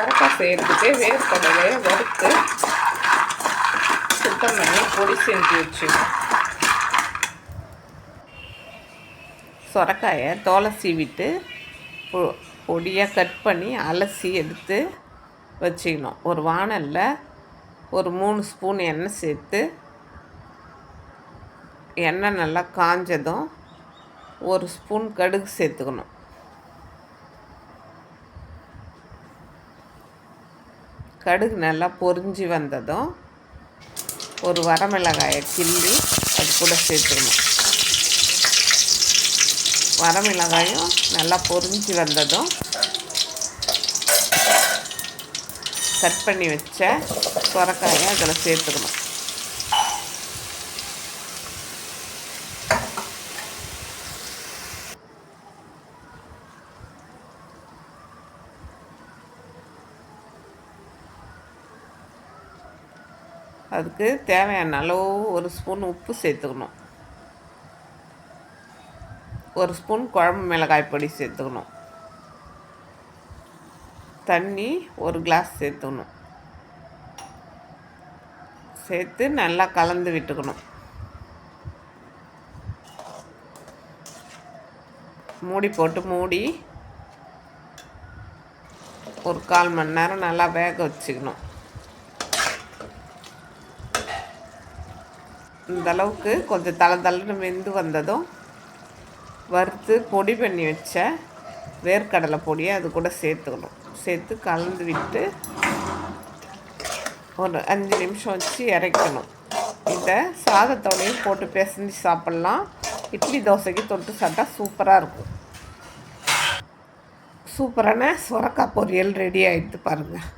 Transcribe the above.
சொரக்காய் செய்கிறதுக்கு வேர்க்கடலையை வறுத்து சுத்தம் பண்ணி பொடி செஞ்சு வச்சுக்கணும். சொரக்காயை தோலை சீவிட்டு பொ- பொடியாக கட் பண்ணி அலசி எடுத்து வச்சுக்கணும். ஒரு வாணலில் ஒரு மூணு ஸ்பூன் எண்ணெய் சேர்த்து எண்ணெய் நல்லா காஞ்சதும் ஒரு ஸ்பூன் கடுகு சேர்த்துக்கணும். கடுகு நல்லா பொரிஞ்சு வந்ததும் ஒரு வரமிளகாயை கிள்ளி அது கூட சேர்த்துக்கணும். வரமிளகாயும் நல்லா பொரிஞ்சு வந்ததும் கட் பண்ணி வச்ச சொரக்காயை அதில் சேர்த்துக்கணும். அதுக்கு தேவையான அளவு ஒரு ஸ்பூன் உப்பு சேர்த்துக்கணும். ஒரு ஸ்பூன் குழம்பு மிளகாய் பொடி சேர்த்துக்கணும். தண்ணி ஒரு கிளாஸ் சேர்த்துக்கணும். சேர்த்து நல்லா கலந்து விட்டுக்கணும். மூடி போட்டு மூடி ஒரு கால் மணி நேரம் நல்லா வேக வச்சுக்கணும். இந்த அளவுக்கு கொஞ்சம் தலை தள்ளுன்னு வெந்து வந்ததும் வறுத்து பொடி பண்ணி வச்ச வேர்க்கடலை பொடியை அது கூட சேர்த்துக்கணும். சேர்த்து கலந்து விட்டு ஒரு அஞ்சு நிமிஷம் வச்சு இறக்கணும். இதை சாதத்தோடையும் போட்டு பிசைஞ்சு சாப்பிட்லாம். இட்லி தோசைக்கு தொட்டு சாப்பிட்டா சூப்பராக இருக்கும். சூப்பரான சுரக்காய் பொரியல் ரெடி ஆகிட்டு பாருங்கள்